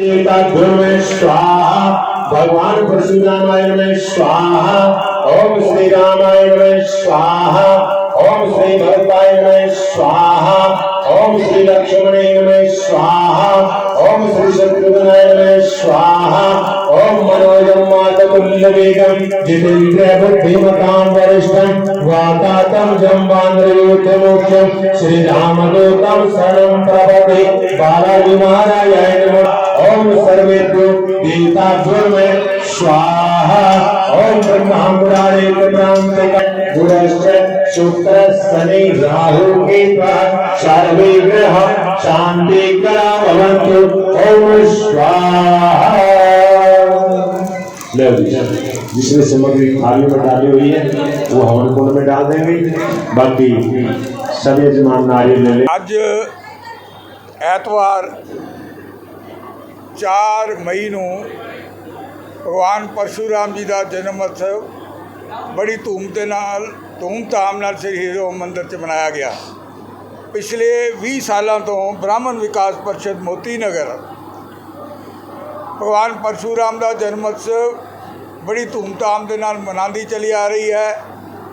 स्वाहा भगवान परशु रामायण में स्वाहा, ओम श्री रामायण में स्वाहा, ओम श्री भरतायण में स्वाहा, ओम श्री लक्ष्मण में स्वाहा, ओम श्री शत्रुघ्नायण में स्वाहा, ओम मनोजम मातकुल्लवेगम जितेन्द्र बुद्धिमताम वरिष्ठम वातातम जम्बान्द्रयोतमोक्षम श्रीरामदूतम शरणम प्रभवे बालाजी महाराज नमः। ओम सर्वे तो देवता ज़ोर स्वाहा। ओम ब्रह्मांबुराणे ब्रह्मांत गुरश्च शुक्र शनि राहु के सर्वे ग्रह शांति करा भवन्तु। ओम स्वाहा। ले जिसमें सामग्री थाली में डाली हुई है, वो हवन कुंड में डाल देंगे। बाकी सभी यजमान नारियल ले आज एतवार 4 ਮਈ ਨੂੰ ਭਗਵਾਨ ਪਰਸ਼ੂਰਾਮ ਜੀ ਦਾ ਜਨਮ ਉਤਸਵ ਬੜੀ ਧੂਮ ਦੇ ਨਾਲ, ਧੂਮਧਾਮ ਨਾਲ ਸ੍ਰੀ ਹੀਰੋ ਮੰਦਿਰ 'ਚ ਮਨਾਇਆ ਗਿਆ। ਪਿਛਲੇ 20 ਸਾਲਾਂ ਤੋਂ ਬ੍ਰਾਹਮਣ ਵਿਕਾਸ ਪਰਿਸ਼ਦ ਮੋਤੀ ਨਗਰ ਭਗਵਾਨ ਪਰਸ਼ੂਰਾਮ ਦਾ ਜਨਮ ਉਤਸਵ ਬੜੀ ਧੂਮਧਾਮ ਦੇ ਨਾਲ ਮਨਾਉਂਦੀ ਚਲੀ ਆ ਰਹੀ ਹੈ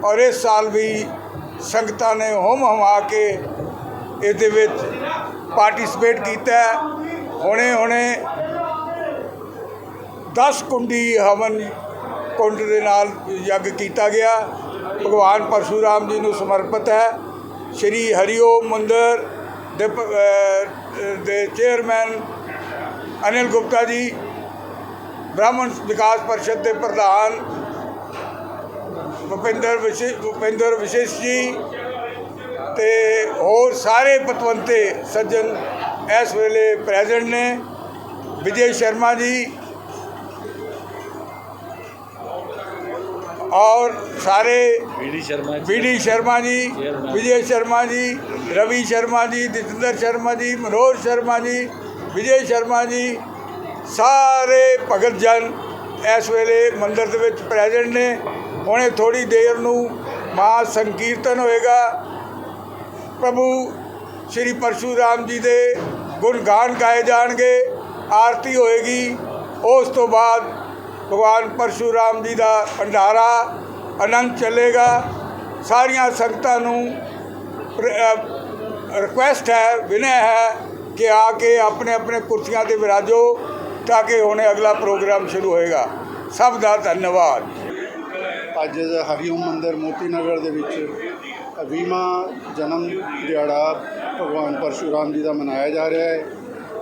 ਔਰ ਇਸ ਸਾਲ ਵੀ ਸੰਗਤਾਂ ਨੇ ਹੋਮ ਹਮਾ ਕੇ ਇਹਦੇ ਵਿੱਚ ਪਾਰਟਿਸਿਪੇਟ ਕੀਤਾ ਹੁਣੇ ਹੁਣੇ 10 ਕੁੰਡੀ ਹਵਨ ਕੁੰਡ ਦੇ ਨਾਲ ਯੱਗ ਕੀਤਾ ਗਿਆ। ਭਗਵਾਨ ਪਰਸ਼ੂਰਾਮ ਜੀ ਨੂੰ ਸਮਰਪਿਤ ਹੈ। ਸ਼੍ਰੀ ਹਰੀਓਮ ਮੰਦਰ ਦੇ ਦੇ ਚੇਅਰਮੈਨ ਅਨਿਲ ਗੁਪਤਾ ਜੀ, ਬ੍ਰਾਹਮਣ ਵਿਕਾਸ ਪਰਿਸ਼ਦ ਦੇ ਪ੍ਰਧਾਨ ਭੁਪਿੰਦਰ ਵਿਸ਼ੇ ਭੁਪਿੰਦਰ ਵਿਸ਼ੇਸ਼ ਜੀ ਤੇ ਹੋਰ ਸਾਰੇ ਪਤਵੰਤੇ ਸੱਜਣ ਇਸ ਵੇਲੇ ਪ੍ਰੈਜ਼ੈਂਟ ਨੇ। ਵਿਜੇ ਸ਼ਰਮਾ ਜੀ ਔਰ ਸਾਰੇ BD Sharma B D Sharma ji Vijay Sharma ਜੀ ਰਵੀ ਸ਼ਰਮਾ ਜੀ ਜਤਿੰਦਰ ਸ਼ਰਮਾ ਜੀ ਮਨੋਜ ਸ਼ਰਮਾ ਜੀ ਵਿਜੇ ਸ਼ਰਮਾ ਜੀ ਸਾਰੇ ਭਗਤ ਜਨ ਇਸ ਵੇਲੇ ਮੰਦਿਰ ਦੇ ਵਿੱਚ ਪ੍ਰੈਜ਼ੈਂਟ ਨੇ ਹੁਣੇ ਥੋੜੀ ਦੇਰ ਨੂੰ ਮਹਾ ਸੰਕੀਰਤਨ ਹੋਏਗਾ ਪ੍ਰਭੂ ਸ਼੍ਰੀ ਪਰਸ਼ੂਰਾਮ ਜੀ ਦੇ ਗੁਣ ਗਾਨ ਗਾਏ ਜਾਣਗੇ ਆਰਤੀ ਹੋਏਗੀ ਉਸ ਤੋਂ ਬਾਅਦ ਭਗਵਾਨ ਪਰਸ਼ੂਰਾਮ ਜੀ ਦਾ ਭੰਡਾਰਾ ਆਨੰਦ ਚੱਲੇਗਾ। ਸਾਰੀਆਂ ਸੰਗਤਾਂ ਨੂੰ ਰਿਕੁਐਸਟ ਹੈ, ਵਿਨੈ ਹੈ ਕਿ ਆ ਕੇ ਆਪਣੇ ਆਪਣੇ ਕੁਰਸੀਆਂ ਤੇ ਵਿਰਾਜੋ ਤਾਂ ਕਿ ਹੁਣੇ ਅਗਲਾ ਪ੍ਰੋਗਰਾਮ ਸ਼ੁਰੂ ਹੋਏਗਾ। ਸਭ ਦਾ ਧੰਨਵਾਦ। ਅੱਜ ਹਰੀਓਮ ਮੰਦਿਰ ਮੋਤੀ ਨਗਰ ਦੇ ਵਿੱਚ 20ਵਾਂ ਜਨਮ ਦਿਹਾੜਾ ਭਗਵਾਨ ਪਰਸ਼ੂਰਾਮ ਜੀ ਦਾ ਮਨਾਇਆ ਜਾ ਰਿਹਾ ਹੈ।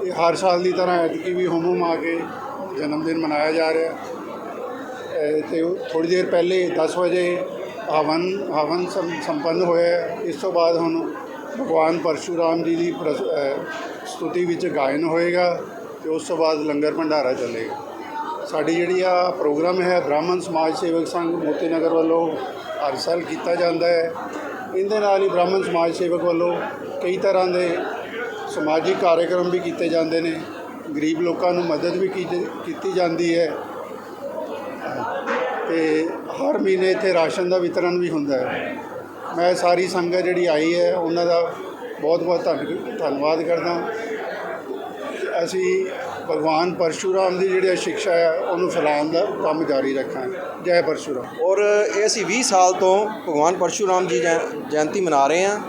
ਇਹ ਹਰ ਸਾਲ ਦੀ ਤਰ੍ਹਾਂ ਐਤਕੀ ਵੀ ਹੁਮ ਹੁਮ ਆ ਕੇ ਜਨਮ ਦਿਨ ਮਨਾਇਆ ਜਾ ਰਿਹਾ ਹੈ। ਇਹ ਤੇ ਥੋੜੀ ਦੇਰ ਪਹਿਲੇ 10 ਵਜੇ ਹਵਨ ਹਵਨ ਸੰਪੰਨ ਹੋਇਆ ਇਸ ਤੋਂ ਬਾਅਦ ਹੁਣ ਭਗਵਾਨ ਪਰਸ਼ੂਰਾਮ ਜੀ ਦੀ ਪ੍ਰਸ- ਸਤੁਤੀ ਵਿੱਚ ਗਾਇਨ ਹੋਏਗਾ ਤੇ ਉਸ ਤੋਂ ਬਾਅਦ ਲੰਗਰ ਭੰਡਾਰਾ ਚੱਲੇਗਾ। ਸਾਡੀ ਜਿਹੜੀ ਆ ਪ੍ਰੋਗਰਾਮ ਹੈ, ਬ੍ਰਾਹਮਣ ਸਮਾਜ ਸੇਵਕ ਸੰਘ ਮੋਤੀ ਨਗਰ ਵੱਲੋਂ ਹਰ ਸਾਲ ਕੀਤਾ ਜਾਂਦਾ ਹੈ। ਇਹਦੇ ਨਾਲ ਹੀ ਬ੍ਰਾਹਮਣ ਸਮਾਜ ਸੇਵਕ ਵੱਲੋਂ ਕਈ ਤਰ੍ਹਾਂ ਦੇ ਸਮਾਜਿਕ ਕਾਰਜਕ੍ਰਮ ਵੀ ਕੀਤੇ ਜਾਂਦੇ ਨੇ। ਗਰੀਬ ਲੋਕਾਂ ਨੂੰ ਮਦਦ ਵੀ ਕੀਤੀ ਜਾਂਦੀ ਹੈ। ਤੇ ਹਰ ਮਹੀਨੇ ਇੱਥੇ ਰਾਸ਼ਨ ਦਾ ਵਿਤਰਨ ਵੀ ਹੁੰਦਾ ਹੈ। ਮੈਂ ਸਾਰੀ ਸੰਗਤ ਜਿਹੜੀ ਆਈ ਹੈ, ਉਹਨਾਂ ਦਾ ਬਹੁਤ ਬਹੁਤ ਧੰਨ- ਧੰਨਵਾਦ ਕਰਦਾ ਅਸੀਂ ਭਗਵਾਨ ਪਰਸ਼ੂਰਾਮ ਦੀ ਜਿਹੜੀ ਸਿੱਖਿਆ ਹੈ, ਉਹਨੂੰ ਫੈਲਾਉਣ ਦਾ ਕੰਮ ਜਾਰੀ ਰੱਖਾਂ ਜੈ ਪਰਸ਼ੂਰਾਮ। ਔਰ ਇਹ ਅਸੀਂ 20 ਸਾਲ ਤੋਂ ਭਗਵਾਨ ਪਰਸ਼ੂਰਾਮ ਜੀ ਜੈ- ਜਯੰਤੀ ਮਨਾ ਰਹੇ ਹਾਂ।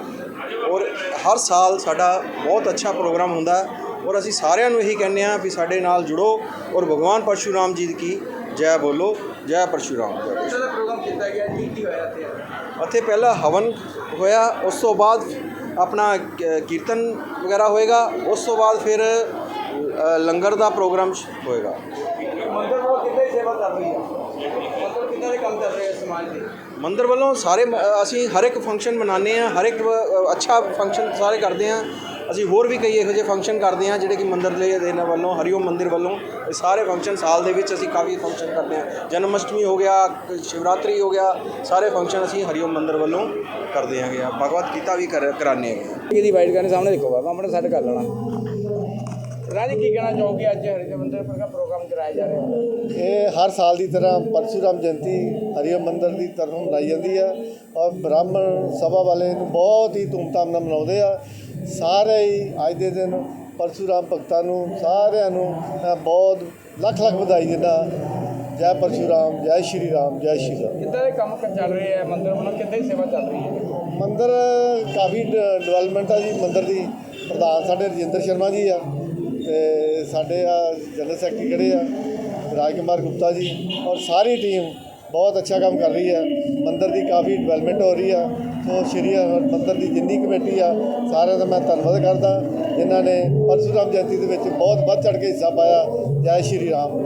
ਔਰ ਹਰ ਸਾਲ ਸਾਡਾ ਬਹੁਤ ਅੱਛਾ ਪ੍ਰੋਗਰਾਮ ਹੁੰਦਾ ਹੈ। ਔਰ ਅਸੀਂ ਸਾਰਿਆਂ ਨੂੰ ਇਹੀ ਕਹਿੰਦੇ ਹਾਂ ਵੀ ਸਾਡੇ ਨਾਲ ਜੁੜੋ ਔਰ ਭਗਵਾਨ ਪਰਸ਼ੂਰਾਮ ਜੀ ਕੀ ਜੈ ਬੋਲੋ ਜੈ ਪਰਸ਼ੂਰਾਮ। ਜੈ ਪ੍ਰੋਗਰਾਮ ਕੀਤਾ ਗਿਆ ਕੀ ਕੀ ਹੋਇਆ ਇੱਥੇ? ਇੱਥੇ ਪਹਿਲਾਂ ਹਵਨ ਹੋਇਆ ਉਸ ਤੋਂ ਬਾਅਦ ਆਪਣਾ ਕੀਰਤਨ ਵਗੈਰਾ ਹੋਏਗਾ ਉਸ ਤੋਂ ਬਾਅਦ ਫਿਰ ਲੰਗਰ ਦਾ ਪ੍ਰੋਗਰਾਮ ਹੋਏਗਾ। ਮੰਦਰ ਵੱਲੋਂ ਕਿੰਨੇ ਸੇਵਾ ਕਰ ਰਹੀ ਹੈ? ਮਤਲਬ ਕਿੰਨੇ ਦੇ ਕੰਮ ਚੱਲ ਰਹੇ ਆ ਸਮਾਜ ਦੇ? ਮੰਦਰ ਵੱਲੋਂ ਸਾਰੇ ਅਸੀਂ ਹਰ ਇੱਕ ਫੰਕਸ਼ਨ ਮਨਾਉਂਦੇ ਹਾਂ ਹਰ ਇੱਕ ਅੱਛਾ ਫੰਕਸ਼ਨ ਸਾਰੇ ਕਰਦੇ ਹਾਂ। ਅਸੀਂ ਹੋਰ ਵੀ ਕਈ ਇਹੋ ਜਿਹੇ ਫੰਕਸ਼ਨ ਕਰਦੇ ਹਾਂ ਜਿਹੜੇ ਕਿ ਮੰਦਰ ਦੇ ਦੇ ਨਾਲ ਵੱਲੋਂ ਹਰੀਓਮ ਮੰਦਿਰ ਵੱਲੋਂ ਇਹ ਸਾਰੇ ਫੰਕਸ਼ਨ ਸਾਲ ਦੇ ਵਿੱਚ ਅਸੀਂ ਕਾਫੀ ਫੰਕਸ਼ਨ ਕਰਦੇ ਹਾਂ। ਜਨਮ ਅਸ਼ਟਮੀ ਹੋ ਗਿਆ ਸ਼ਿਵਰਾਤਰੀ ਹੋ ਗਿਆ ਸਾਰੇ ਫੰਕਸ਼ਨ ਅਸੀਂ ਹਰੀਓਮ ਮੰਦਿਰ ਵੱਲੋਂ ਕਰਦੇ ਹੈਗੇ ਆ ਭਗਵਤ ਗੀਤਾ ਵੀ ਕਰ ਕਰਾਉਂਦੇ ਹੈਗੇ ਆ ਇਹਦੀ ਵਾਈਟ ਕਰਨੇ ਸਾਹਮਣੇ ਦੇਖੋ ਬਾਬਾ ਆਪਣੇ ਸੈੱਟ ਕਰ ਲੈਣਾ। ਰਾਜੀ ਕੀ ਕਹਿਣਾ ਚਾਹੋਗੇ ਅੱਜ ਹਰਿਜਨ ਮੰਦਰ ਪਰ ਦਾ ਪ੍ਰੋਗਰਾਮ ਕਰਾਇਆ ਜਾ ਰਿਹਾ? ਹੈ ਇਹ ਹਰ ਸਾਲ ਦੀ ਤਰ੍ਹਾਂ ਪਰਸ਼ੂਰਾਮ ਜਯੰਤੀ ਹਰੀਮ ਮੰਦਰ ਦੀ ਤਰਫੋਂ ਮਨਾਈ ਜਾਂਦੀ ਹੈ ਔਰ ਬ੍ਰਾਹਮਣ ਸਭਾ ਵਾਲੇ ਨੂੰ ਬਹੁਤ ਹੀ ਧੂਮਧਾਮ ਨਾਲ ਮਨਾਉਂਦੇ ਆ। ਸਾਰੇ ਹੀ ਅੱਜ ਦੇ ਦਿਨ ਪਰਸ਼ੂਰਾਮ ਭਗਤਾਂ ਨੂੰ ਸਾਰਿਆਂ ਨੂੰ ਮੈਂ ਬਹੁਤ ਲੱਖ ਲੱਖ ਵਧਾਈ ਦਿੰਦਾ। ਜੈ ਪਰਸ਼ੂਰਾਮ ਜੈ ਸ਼੍ਰੀ ਰਾਮ ਜੈ ਸ਼੍ਰੀ ਰਾਮ। ਕਿੱਦਾਂ ਦੇ ਕੰਮ ਚੱਲ ਰਹੇ ਆ? ਮੰਦਿਰ ਵੱਲੋਂ ਕਿੱਦਾਂ ਦੀ ਸੇਵਾ ਚੱਲ ਰਹੀ ਹੈ? ਮੰਦਿਰ ਕਾਫੀ ਡਿਵੈਲਪਮੈਂਟ ਆ ਜੀ। ਮੰਦਿਰ ਦੀ ਪ੍ਰਧਾਨ ਸਾਡੇ ਰਜਿੰਦਰ ਸ਼ਰਮਾ ਜੀ ਆ ਤੇ ਸਾਡੇ ਆ ਜਨਰਲ ਸੈਕਟਰੀ ਕਿਹੜੇ ਆ ਰਾਜਕੁਮਾਰ ਗੁਪਤਾ ਜੀ ਔਰ ਸਾਰੀ ਟੀਮ ਬਹੁਤ ਅੱਛਾ ਕੰਮ ਕਰ ਰਹੀ ਹੈ। ਮੰਦਿਰ ਦੀ ਕਾਫੀ ਡਿਵੈਲਪਮੈਂਟ ਹੋ ਰਹੀ ਆ। ਸ਼੍ਰੀ ਮੰਦਿਰ ਦੀ ਜਿੰਨੀ ਕਮੇਟੀ ਆ, ਸਾਰਿਆਂ ਦਾ ਮੈਂ ਧੰਨਵਾਦ ਕਰਦਾ। ਜਿਨ੍ਹਾਂ ਨੇ ਪਰਸ਼ੂਰਾਮ ਜਯੰਤੀ ਦੇ ਵਿੱਚ ਬਹੁਤ ਵੱਧ ਚੜ੍ਹ ਕੇ ਹਿੱਸਾ ਪਾਇਆ। ਜੈ ਸ਼੍ਰੀ ਰਾਮ, ਜੈ